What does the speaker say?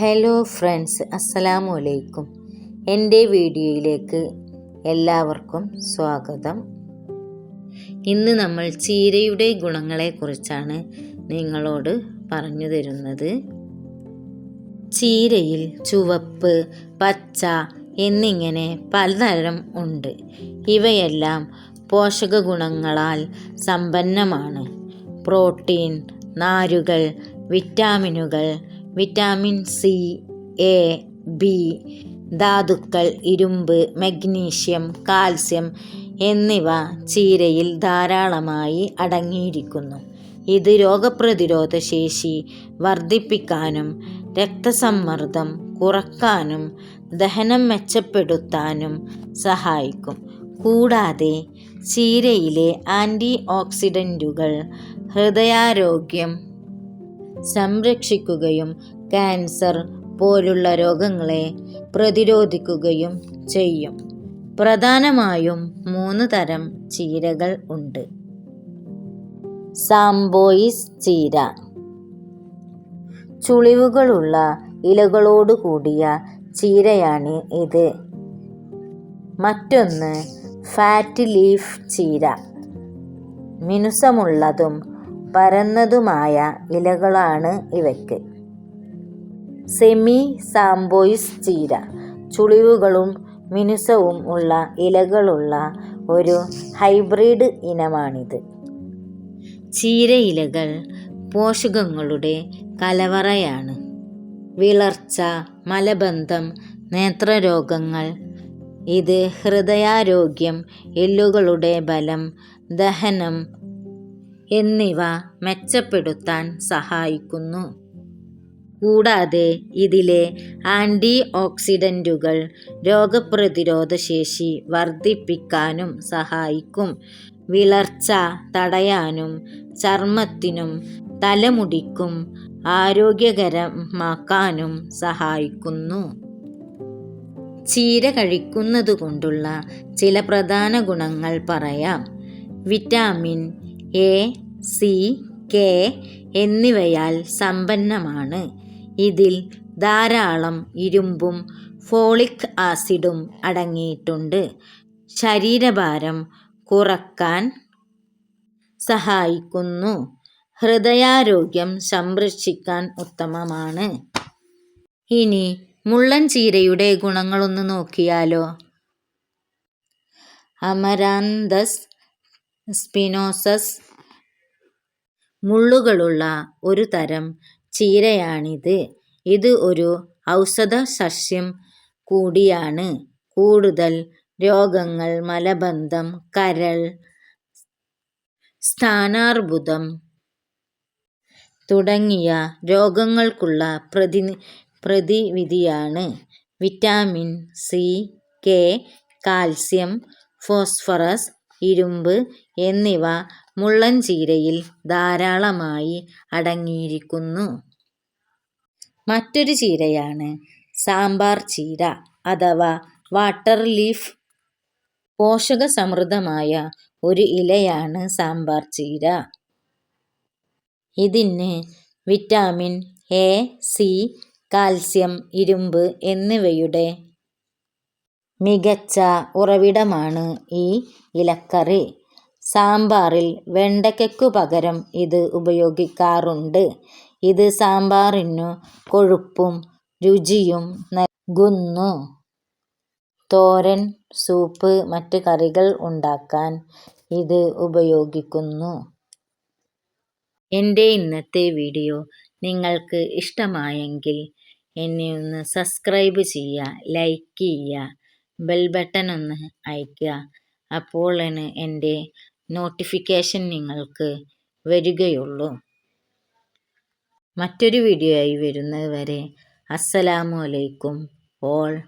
Hello friends അസ്സലാമു അലൈക്കും എന്റെ വീഡിയോയിലേക്ക് എല്ലാവർക്കും സ്വാഗതം. ഇന്ന് നമ്മൾ ചീരയുടെ ഗുണങ്ങളെക്കുറിച്ചാണ് നിങ്ങളോട് പറഞ്ഞു തരുന്നത്. ചീരയിൽ ചുവപ്പ് പച്ച എന്നിങ്ങനെ പലതരം ഉണ്ട്. ഇവയെല്ലാം പോഷക ഗുണങ്ങളാൽ സമ്പന്നമാണ്. പ്രോട്ടീൻ നാരുകൾ വിറ്റാമിനുകൾ വിറ്റാമിൻ സി എ ബി ധാതുക്കൾ ഇരുമ്പ് മഗ്നീഷ്യം കാൽസ്യം എന്നിവ ചീരയിൽ ധാരാളമായി അടങ്ങിയിരിക്കുന്നു. ഇത് രോഗപ്രതിരോധ ശേഷി വർദ്ധിപ്പിക്കാനും രക്തസമ്മർദ്ദം കുറക്കാനും ദഹനം മെച്ചപ്പെടുത്താനും സഹായിക്കും. കൂടാതെ ചീരയിലെ ആന്റി ഓക്സിഡന്റുകൾ ഹൃദയാരോഗ്യം സംരക്ഷിക്കുകയും ക്യാൻസർ പോലുള്ള രോഗങ്ങളെ പ്രതിരോധിക്കുകയും ചെയ്യും. പ്രധാനമായും മൂന്ന് തരം ചീരകൾ ഉണ്ട്. സാംബോയിസ് ചീര. ചുളിവുകളുള്ള ഇലകളോട് കൂടിയ ചീരയാണ് ഇത്. മറ്റൊന്ന് ഫാറ്റ് ലീഫ് ചീര. മിനുസമുള്ളതും പരന്നതുമായ ഇലകളാണ് ഇവയ്ക്ക്. സെമി സാംബോയിസ് ചീര. ചുളിവുകളും മിനുസവും ഉള്ള ഇലകളുള്ള ഒരു ഹൈബ്രിഡ് ഇനമാണിത്. ചീരയിലകൾ പോഷകങ്ങളുടെ കലവറയാണ്. വിളർച്ച മലബന്ധം നേത്രരോഗങ്ങൾ ഇത് ഹൃദയാരോഗ്യം എല്ലുകളുടെ ബലം ദഹനം എന്നിവ മെച്ചപ്പെടുത്താൻ സഹായിക്കുന്നു. കൂടാതെ ഇതിലെ ആന്റി ഓക്സിഡന്റുകൾ രോഗപ്രതിരോധ ശേഷി വർദ്ധിപ്പിക്കാനും സഹായിക്കും. വിളർച്ച തടയാനും ചർമ്മത്തിനും തലമുടിക്കും ആരോഗ്യകരമാക്കാനും സഹായിക്കുന്നു. ചീര കഴിക്കുന്നത് കൊണ്ടുള്ള ചില പ്രധാന ഗുണങ്ങൾ പറയാം. വിറ്റാമിൻ എ സി കെ എന്നിവയാൽ സമ്പന്നമാണ്. ഇതിൽ ധാരാളം ഇരുമ്പും ഫോളിക് ആസിഡും അടങ്ങിയിട്ടുണ്ട്. ശരീരഭാരം കുറയ്ക്കാൻ സഹായിക്കുന്നു. ഹൃദയാരോഗ്യം സംരക്ഷിക്കാൻ ഉത്തമമാണ്. ഇനി മുള്ളൻ ചീരയുടെ ഗുണങ്ങളൊന്ന് നോക്കിയാലോ. അമരാന്തസ് സ്പിനോസസ് മുള്ളുകളുള്ള ഒരു തരം ചീരയാണിത്. ഇത് ഒരു ഔഷധ സസ്യം കൂടിയാണ്. കൂടുതൽ രോഗങ്ങൾ മലബന്ധം കരൾ സ്ഥാനാർബുദം തുടങ്ങിയ രോഗങ്ങൾക്കുള്ള പ്രതി പ്രതിവിധിയാണ്. Vitamin C K calcium phosphorus ഇരുമ്പ് എന്നിവ മുള്ളൻ ചീരയിൽ ധാരാളമായി അടങ്ങിയിരിക്കുന്നു. മറ്റൊരു ചീരയാണ് സാമ്പാർ ചീര അഥവാ വാട്ടർ ലീഫ്. പോഷകസമൃദ്ധമായ ഒരു ഇലയാണ് സാമ്പാർ ചീര. ഇതിന് വിറ്റാമിൻ എ സി കാൽസ്യം ഇരുമ്പ് എന്നിവയുടെ മികച്ച ഉറവിടമാണ് ഈ ഇലക്കറി. സാമ്പാറിൽ വെണ്ടയ്ക്കു പകരം ഇത് ഉപയോഗിക്കാറുണ്ട്. ഇത് സാമ്പാറിനു കൊഴുപ്പും രുചിയും നൽകുന്നു. തോരൻ സൂപ്പ് മറ്റ് കറികൾ ഉണ്ടാക്കാൻ ഇത് ഉപയോഗിക്കുന്നു. എന്റെ ഇന്നത്തെ വീഡിയോ നിങ്ങൾക്ക് ഇഷ്ടമായെങ്കിൽ എന്നെ ഒന്ന് സബ്സ്ക്രൈബ് ചെയ്യുക ലൈക്ക് ചെയ്യുക ബെൽ ബട്ടൺ ഒന്ന് അയയ്ക്കുക. അപ്പോഴാണ് എന്റെ നോട്ടിഫിക്കേഷൻ നിങ്ങൾക്ക് വരികയുള്ളൂ. മറ്റൊരു വീഡിയോ ആയി വരുന്നത് വരെ. അസ്സലാമു അലൈക്കും. ഓൾ